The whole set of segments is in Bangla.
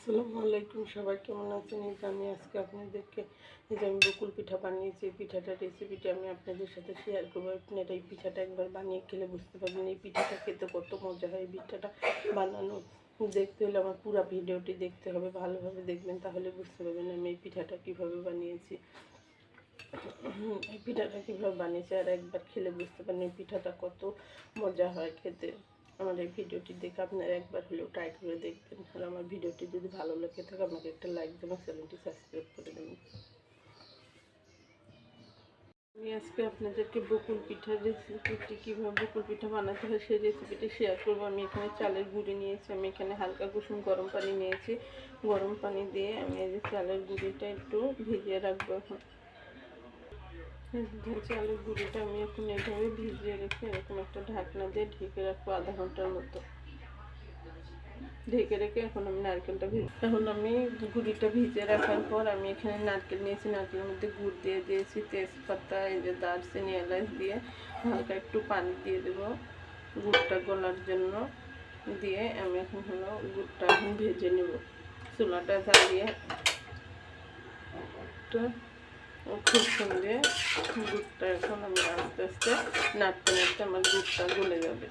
আসসালামু আলাইকুম, সবাই কেমন আছেন? এই আমি আজকে আপনাদেরকে এই যে আমি বকুল পিঠা বানিয়েছি, এই পিঠাটার রেসিপিটা আমি আপনাদের সাথে শেয়ার করব। আপনারা এই পিঠাটা একবার বানিয়ে খেলে বুঝতে পারবেন এই পিঠাটা খেতে কত মজা হয়, এই পিঠাটা বানানো। দেখতে হলে আমার পুরো ভিডিওটি দেখতে হবে, ভালোভাবে দেখবেন তাহলে বুঝতে পারবেন আমি এই পিঠাটা কীভাবে বানিয়েছি। এই পিঠাটা কীভাবে বানিয়েছি আর একবার খেলে বুঝতে পারেন এই পিঠাটা কত মজা হয় খেতে। আমার এই ভিডিওটি দেখে আপনারা একবার হলেও ট্রাই করে দেখবেন। আর আমার ভিডিওটি যদি ভালো লেগে থাকে আমাকে একটা লাইক দেবেন চ্যানেলটি সাবস্ক্রাইব করে দেবেন। আমি আজকে আপনাদেরকে বকুল পিঠার রেসিপিটি কীভাবে বকুল পিঠা বানাতে হয় সেই রেসিপিটি শেয়ার করব। আমি এখানে চালের গুঁড়ি নিয়েছি, আমি এখানে হালকা কুসুম গরম পানি নিয়েছি। গরম পানি দিয়ে আমি এই যে চালের গুঁড়িটা একটু ভিজিয়ে রাখব এখন। চালের গুঁড়িটা আমি এখন এইভাবে ভিজিয়ে রেখে এরকম একটা ঢাকনা দিয়ে ঢেকে রাখব আধা ঘণ্টার মতো। ঢেকে রেখে এখন আমি নারকেলটা ভিজ এখন আমি গুঁড়িটা ভিজে রাখার পর আমি এখানে নারকেল নিয়েছি, নারকেলের মধ্যে গুড় দিয়ে দিয়েছি, তেজপাতা, এই যে দারচিনি, এলাচ দিয়ে হালকা একটু পানি দিয়ে দেবো গুড়টা গলার জন্য। দিয়ে আমি এখন হলো গুড়টা এখন ভেজে নেব। চুলাটা জ্বালিয়ে খুব সুন্দর দুধটা এখন আমি আস্তে আস্তে নাড়তে নাড়তে আমার দুধটা গলে যাবে।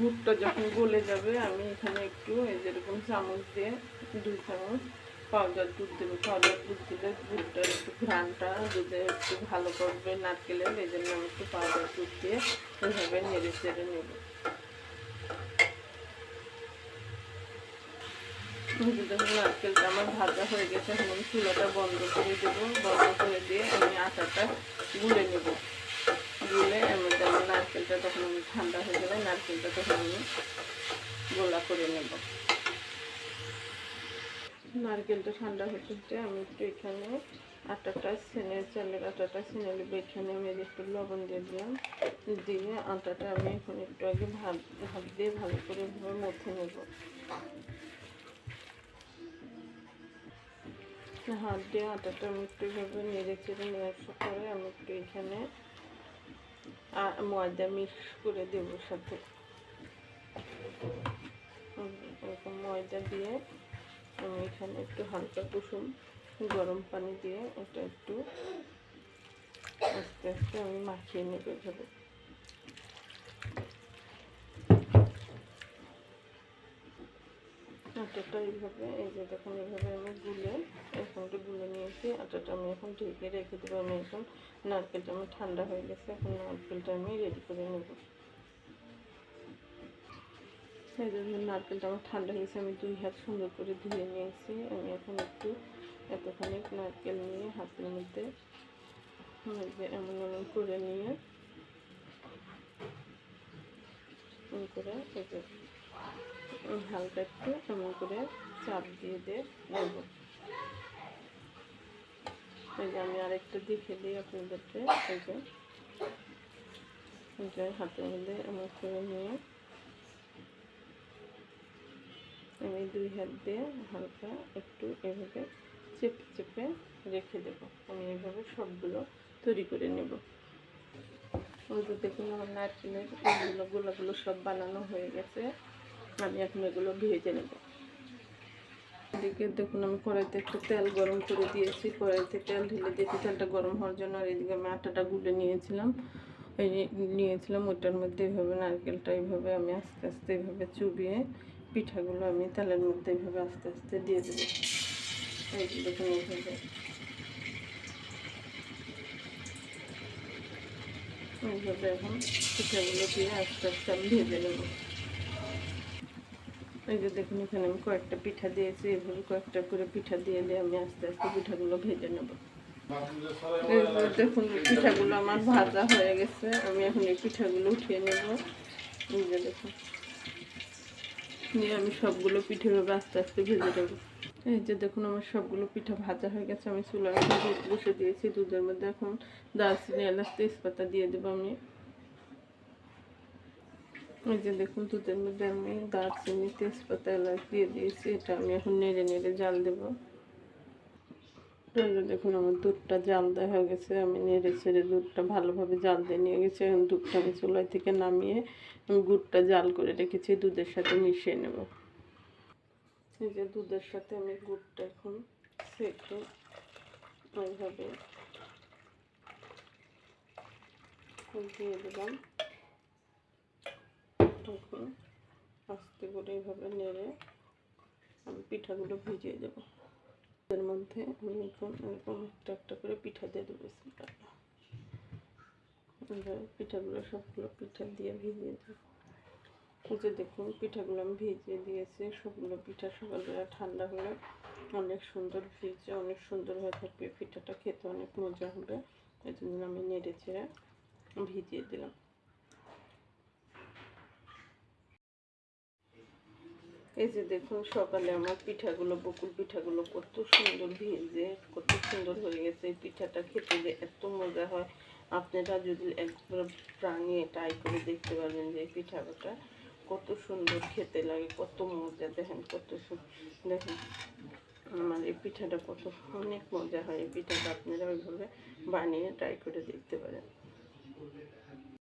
দুধটা যখন গলে যাবে, আমি এখানে একটু এই যেরকম চামচ দিয়ে দুই চামচ পাউডার দুধ দেবো। পাউডার দুধ দিলে দুধটার একটু ঘ্রানটা দুধে একটু ভালো করবে নারকেলের, এই জন্য আমি একটু পাউডার দুধ দিয়ে এভাবে নেড়ে চেড়ে নেব। নারকেলটা আমার ভাজা হয়ে গেছে আমি বন্ধ করে দেবো বন্ধ করে দিয়ে আমি আটাটা গুলে গুলে নারকেলটা ঠান্ডা হয়ে গেলে নারকেলটা তখন আমি গোলা করে নেব নারকেলটা ঠান্ডা আমি একটু এখানে আটাটা সেনে চালের আটাটা সেনে নেব এখানে আমি একটু লবণ দিয়ে দিলাম। দিয়ে আটাটা আমি এখন একটু আগে ভাত ভাত দিয়ে ভালো করে মথে নেব। হাত দিয়ে আটাটা আমি একটু এভাবে নেড়ে চেড়ে নেওয়ার পরে আমি একটু এখানে ময়দা মিক্স করে দেব সাথে। এরকম ময়দা দিয়ে আমি এখানে একটু হালকা কুসুম গরম পানি দিয়ে এটা একটু আস্তে আস্তে আমি মাখিয়ে নেবে এভাবে। আটাটা এইভাবে, এই যে দেখুন, এইভাবে আমি গুলে, এখন একটু গুলে নিয়েছি। আটাটা আমি এখন ঢেকে রেখে দেবো। আমি এখন নারকেলটা আমার ঠান্ডা হয়ে গেছে। এখন নারকেলটা আমি রেডি করে নেব। এই জন্য নারকেলটা আমার ঠান্ডা হয়েছে আমি দুই হাত সুন্দর করে ধুয়ে নিয়েছি। আমি এখন একটু এতখানি নারকেল নিয়ে হাতের মধ্যে এমন এমন করে নিয়ে করে এই হালকা একটু এমন করে চাপ দিয়ে দিয়ে নেব। এই যে আমি আরেকটু দেখে দিই আপনাদেরকে, এই যে। এই যে হাতের মধ্যে এমন করে নিয়ে আমি দুই হাত দিয়ে হালকা একটু এভাবে চেপে চেপে রেখে দেব। আমি এইভাবে সবগুলো তৈরি করে নেব। দেখুন আমার নারকেলের এগুলো গোলাগুলো সব বানানো হয়ে গেছে। আমি এখন এগুলো ভেজে নেব। এদিকে দেখুন, আমি কড়াইতে একটু তেল গরম করে দিয়েছি। কড়াইতে তেল ঢেলে দিয়েছি। তেলটা গরম হওয়ার জন্য আর এদিকে আমি আটাটা গুলে নিয়েছিলাম। এই নিয়েছিলাম ওইটার মধ্যে এইভাবে নারকেলটা এইভাবে আমি আস্তে আস্তে এইভাবে চুবিয়ে পিঠাগুলো আমি তেলের মধ্যে এইভাবে আস্তে আস্তে দিয়ে দেবো। দেখুন এইভাবে। এইভাবে এখন পিঠাগুলো দিয়ে আস্তে আস্তে আমি ভেজে নেব। এই যে দেখুন, এখানে আমি কয়েকটা পিঠা দিয়েছি। এভাবে কয়েকটা করে পিঠা দিয়ে দিয়ে আমি আস্তে আস্তে পিঠাগুলো ভেজে নেব। দেখুন, পিঠাগুলো আমার ভাজা হয়ে গেছে। আমি এখন এই পিঠাগুলো উঠিয়ে নেব। এই যে দেখুন, নিয়ে আমি সবগুলো পিঠে ভাবে আস্তে আস্তে ভেজে দেবো এই যে দেখুন, আমার সবগুলো পিঠা ভাজা হয়ে গেছে। আমি চুলার দুধ বসে দিয়েছি। দুধের মধ্যে এখন দারচিনি, এলাচ, তেজপাতা দিয়ে দেবো আমি। এই যে দেখুন দুধের মধ্যে আমি দারচিনি তেজপাতা এলাচ দিয়ে দিয়েছি, এটা আমি এখন নেড়ে নেড়ে জাল দেব। যে দেখুন আমার দুধটা জাল দেওয়া হয়ে গেছে, আমি নেড়ে ছেড়ে দুধটা ভালোভাবে জাল দিয়ে নিয়ে গেছি। এখন দুধটা আমি চুলাই থেকে নামিয়ে আমি গুড়টা জাল করে রেখেছি, দুধের সাথে মিশিয়ে নেব। এই যে দুধের সাথে আমি গুড়টা এখন সেটে এইভাবে দিয়ে দিলাম। এখন আস্তে করে এইভাবে নেড়ে আমি পিঠাগুলো ভিজিয়ে দেবো। এর মধ্যে আমি এখন এরকম একটা একটা করে পিঠা দিয়ে দেবো। এবার পিঠাগুলো সবগুলো পিঠা দিয়ে ভিজিয়ে দেবো। যে দেখুন, পিঠাগুলো আমি ভিজিয়ে দিয়েছি। সবগুলো পিঠা সকালবেলা ঠান্ডা হলে অনেক সুন্দর ভিজে, অনেক সুন্দর হয়ে থাকবে। পিঠাটা খেতে অনেক মজা হবে। এই জন্য আমি নেড়ে চেড়ে ভিজিয়ে দিলাম। এই যে দেখুন সকালে আমার পিঠাগুলো, বকুল পিঠাগুলো কত সুন্দর ভেজে, কত সুন্দর হয়ে গেছে। এই পিঠাটা খেতে যে এত মজা হয়। আপনারা যদি একবার প্রাণী ট্রাই করে দেখতে পারবেন যে পিঠাটা কত সুন্দর খেতে লাগে, কত মজা, দেখেন কত সু- দেখেন। আমার এই পিঠাটা কত, অনেক মজা হয়। এই পিঠাটা আপনারা ওইভাবে বানিয়ে ট্রাই করে দেখতে পারেন।